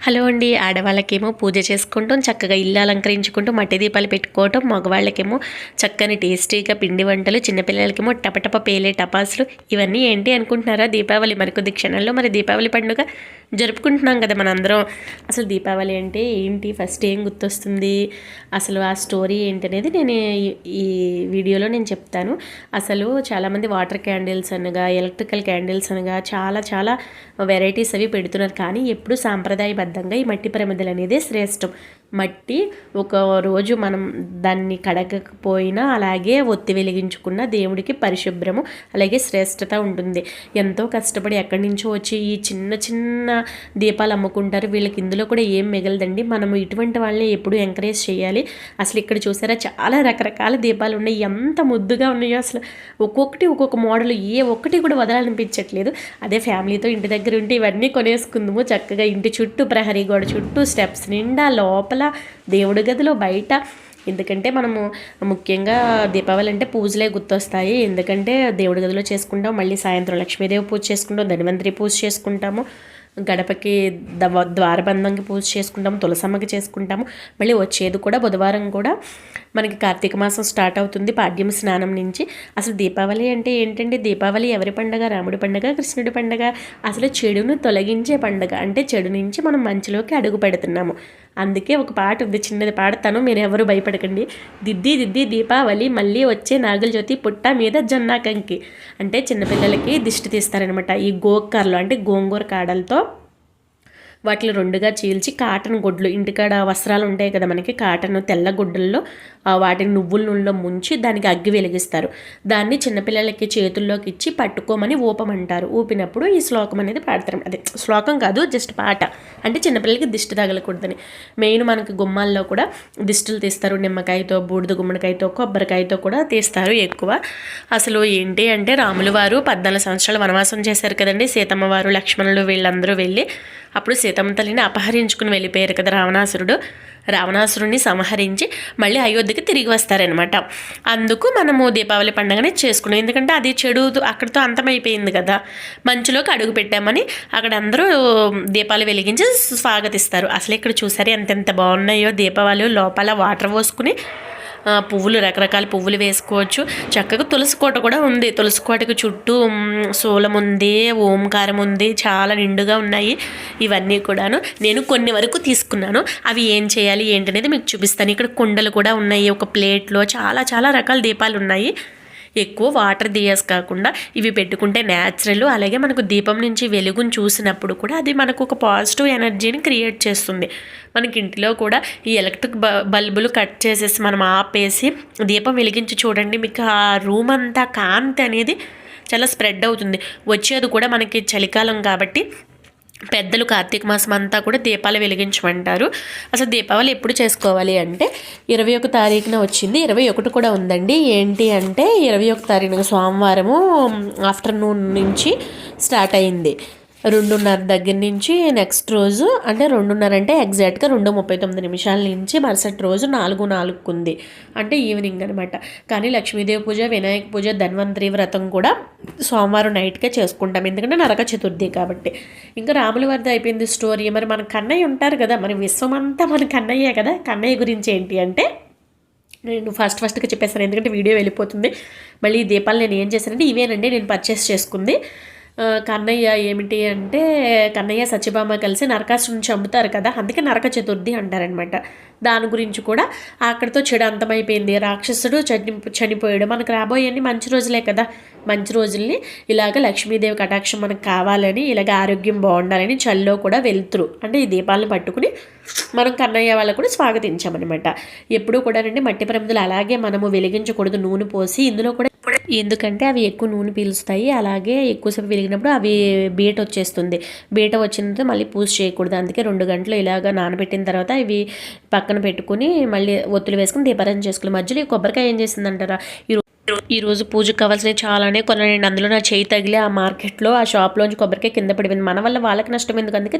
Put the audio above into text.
Hello అండి. ఆడవాళ్ళకేమో పూజ చేసుకుంటాం చక్కగా ఇల్లు అలంకరించుకుంటూ మట్టి దీపాలు పెట్టుకోవటం మగవాళ్ళకేమో చక్కని టేస్టీగా పిండి వంటలు చిన్నపిల్లలకేమో టపటప పేలే టపాసులు ఇవన్నీ ఏంటి అనుకుంటున్నారా? దీపావళి మరికొద్ది క్షణాల్లో మరి దీపావళి పండుగ జరుపుకుంటున్నాం కదా మనందరం. అసలు దీపావళి అంటే ఏంటి? ఫస్ట్ ఏం గుర్తొస్తుంది? అసలు ఆ స్టోరీ ఏంటి అనేది నేను ఈ వీడియోలో నేను చెప్తాను. అసలు చాలామంది వాటర్ క్యాండిల్స్ అనగా ఎలక్ట్రికల్ క్యాండిల్స్ అనగా చాలా చాలా వెరైటీస్ అవి పెడుతున్నారు. కానీ ఎప్పుడు అర్థంగా ఈ మట్టి ప్రమిదలు అనేది శ్రేష్టం. మట్టి ఒక రోజు మనం దాన్ని కడగకపోయినా అలాగే ఒత్తి వెలిగించుకున్న దేవుడికి పరిశుభ్రము అలాగే శ్రేష్టత ఉంటుంది. ఎంతో కష్టపడి ఎక్కడి నుంచో వచ్చి ఈ చిన్న చిన్న దీపాలు అమ్ముకుంటారు. వీళ్ళకి ఇందులో కూడా ఏం మిగలదండి. మనము ఇటువంటి వాళ్ళని ఎప్పుడు ఎంకరేజ్ చేయాలి. అసలు ఇక్కడ చూసారా? చాలా రకరకాల దీపాలు ఉన్నాయి. ఎంత ముద్దుగా ఉన్నాయో అసలు. ఒక్కొక్కటి ఒక్కొక్క మోడల్. ఏ ఒక్కటి కూడా వదలాలనిపించట్లేదు. అదే ఫ్యామిలీతో ఇంటి దగ్గర ఉంటే ఇవన్నీ కొనేసుకుందాము. చక్కగా ఇంటి చుట్టూ ప్రహరీ గోడ చుట్టూ స్టెప్స్ నిండా లోపల దేవుడి గదిలో బయట. ఎందుకంటే మనము ముఖ్యంగా దీపావళి అంటే పూజలే గుర్తొస్తాయి. ఎందుకంటే దేవుడి గదిలో చేసుకుంటాం. మళ్ళీ సాయంత్రం లక్ష్మీదేవి పూజ చేసుకుంటాం. ధన్వంతరి పూజ చేసుకుంటాము. గడపకి ద్వారబంధంకి పూజ చేసుకుంటాము. తులసమ్మకి చేసుకుంటాము. మళ్ళీ వచ్చేది కూడా బుధవారం కూడా మనకి కార్తీక మాసం స్టార్ట్ అవుతుంది పాడ్యం స్నానం నుంచి. అసలు దీపావళి అంటే ఏంటంటే దీపావళి ఎవరి పండగ? రాముడి పండగ? కృష్ణుడి పండగ? అసలు చెడును తొలగించే పండగ అంటే చెడు నుంచి మనం మంచిలోకి అడుగు పెడుతున్నాము. అందుకే ఒక పాట ఉంది చిన్నది పాడతాను మీరు ఎవరు భయపడకండి. దిద్ది దిద్ది దీపావళి మళ్ళీ వచ్చే నాగుల జ్యోతి పుట్ట మీద జొన్నాకంకి అంటే చిన్నపిల్లలకి దిష్టి తీస్తారనమాట ఈ గోకర్లు అంటే గోంగూర కాడలతో. వాటిని రెండుగా చీల్చి కాటన్ గుడ్లు. ఇంటికాడ వస్త్రాలు ఉంటాయి కదా మనకి కాటన్ తెల్ల గుడ్డల్లో వాటిని నువ్వుల నూనెలో ముంచి దానికి అగ్గి వెలిగిస్తారు. దాన్ని చిన్నపిల్లలకి చేతుల్లోకి ఇచ్చి పట్టుకోమని ఊపమంటారు. ఊపినప్పుడు ఈ శ్లోకం అనేది పాడతారు. అదే శ్లోకం కాదు జస్ట్ పాట. అంటే చిన్నపిల్లలకి దిష్టి తగలకూడదని. మెయిన్ మనకి గుమ్మాల్లో కూడా దిష్టిలు తీస్తారు. నిమ్మకాయతో బూడిద గుమ్మడికాయతో కొబ్బరికాయతో కూడా తీస్తారు ఎక్కువ. అసలు ఏంటి అంటే రాములు వారు పద్నాలుగు సంవత్సరాలు వనవాసం చేశారు కదండి. సీతమ్మ వారు లక్ష్మణులు వీళ్ళందరూ వెళ్ళి అప్పుడు సీతమ్మ తల్లిని అపహరించుకుని వెళ్ళిపోయారు కదా రావణాసురుడు. రావణాసురుడిని సంహరించి మళ్ళీ అయోధ్యకి తిరిగి వస్తారనమాట అందుకు మనము దీపావళి పండుగనే చేసుకున్నాం. ఎందుకంటే అది చెడు అక్కడితో అంతమైపోయింది కదా. మంచులోకి అడుగు పెట్టామని అక్కడ అందరూ దీపాలు వెలిగించి స్వాగతిస్తారు. అసలు ఇక్కడ చూసారు ఎంతెంత బాగున్నాయో దీపావళి లోపల వాటర్ పోసుకుని పువ్వులు రకరకాల పువ్వులు వేసుకోవచ్చు. చక్కగా తులసి కోట కూడా ఉంది. తులసి కోటకు చుట్టూ సోలం ఉంది ఓంకారం ఉంది చాలా నిండుగా ఉన్నాయి ఇవన్నీ కూడాను. నేను కొన్ని వరకు తీసుకున్నాను. అవి ఏం చేయాలి ఏంటనేది మీకు చూపిస్తాను. ఇక్కడ కుండలు కూడా ఉన్నాయి ఒక ప్లేట్లో చాలా చాలా రకాల దీపాలు ఉన్నాయి. ఎక్కువ వాటర్ దియాస్ కాకుండా ఇవి పెట్టుకుంటే న్యాచురల్ అలాగే మనకు దీపం నుంచి వెలుగును చూసినప్పుడు కూడా అది మనకు ఒక పాజిటివ్ ఎనర్జీని క్రియేట్ చేస్తుంది. మనకి ఇంటిలో కూడా ఈ ఎలక్ట్రిక్ బల్బులు కట్ చేసేసి మనం ఆపేసి దీపం వెలిగించి చూడండి మీకు ఆ రూమ్ అంతా కాంతి అనేది చాలా స్ప్రెడ్ అవుతుంది. వచ్చేది కూడా మనకి చలికాలం కాబట్టి పెద్దలు కార్తీక మాసం అంతా కూడా దీపాలు వెలిగించమంటారు. అసలు దీపావళి ఎప్పుడు చేసుకోవాలి అంటే ఇరవై ఒక తారీఖున వచ్చింది. ఇరవై ఒకటి కూడా ఉందండి. ఏంటి అంటే ఇరవై ఒక తారీఖున సోమవారము ఆఫ్టర్నూన్ నుంచి స్టార్ట్ అయింది. రెండున్నర దగ్గర నుంచి నెక్స్ట్ రోజు అంటే రెండున్నర అంటే ఎగ్జాక్ట్గా రెండు ముప్పై తొమ్మిది నిమిషాల నుంచి మరుసటి రోజు నాలుగు నాలుగుకుంది. అంటే ఈవినింగ్ అనమాట కానీ లక్ష్మీదేవి పూజ వినాయక పూజ ధన్వంతరి వ్రతం కూడా సోమవారం నైట్కే చేసుకుంటాం. ఎందుకంటే నరక చతుర్థి కాబట్టి. ఇంకా రాముల వారిది అయిపోయింది స్టోరీ మరి మన కన్నయ్య ఉంటారు కదా మన విశ్వం అంతా మన కన్నయ్యే కదా. కన్నయ్య గురించి ఏంటి అంటే నేను ఫస్ట్ ఫస్ట్గా చెప్పేస్తాను. ఎందుకంటే వీడియో వెళ్ళిపోతుంది. మళ్ళీ ఈ దీపాలు నేను ఏం చేశానంటే ఇవేనండి నేను పర్చేస్ చేసుకుంది. కన్నయ్య ఏమిటి అంటే కన్నయ్య సత్యభామ కలిసి నరకాసురుని చంపుతారు కదా అందుకే నరక చతుర్థి అంటారనమాట దాని గురించి కూడా అక్కడితో చెడు అంతమైపోయింది. రాక్షసుడు చని చనిపోయాడు. మనకు రాబోయే మంచి రోజులే కదా. మంచి రోజుల్ని ఇలాగ లక్ష్మీదేవి కటాక్షం మనకు కావాలని ఇలాగ ఆరోగ్యం బాగుండాలని చల్లో కూడా వెళ్తురు. అంటే ఈ దీపాలను పట్టుకుని మనం కన్నయ్య వాళ్ళకు కూడా స్వాగతించామన్నమాట. ఎప్పుడూ కూడా మట్టి ప్రమిదలు అలాగే మనము వెలిగించకూడదు. నూనె పోసి ఇందులో కూడా ఎందుకంటే అవి ఎక్కువ నూనె పీలుస్తాయి. అలాగే ఎక్కువసేపు వెలిగినప్పుడు అవి బీట వచ్చేస్తుంది. బీట వచ్చిన మళ్ళీ పూజ చేయకూడదు. అందుకే రెండు గంటలు ఇలాగ నానబెట్టిన తర్వాత ఇవి పక్కన పెట్టుకుని మళ్ళీ ఒత్తులు వేసుకుని దీపారాధన చేసుకుని మధ్యలో ఈ కొబ్బరికాయ ఏం చేసిందంటారా? ఈ రోజు పూజకు కావాల్సినవి చాలానే కొనండి అందులో నా చేయి తగిలి ఆ మార్కెట్లో ఆ షాప్లోంచి కొబ్బరికాయ కింద పడిపోయింది. మన వల్ల వాళ్ళకి నష్టం ఎందుకు? అందుకే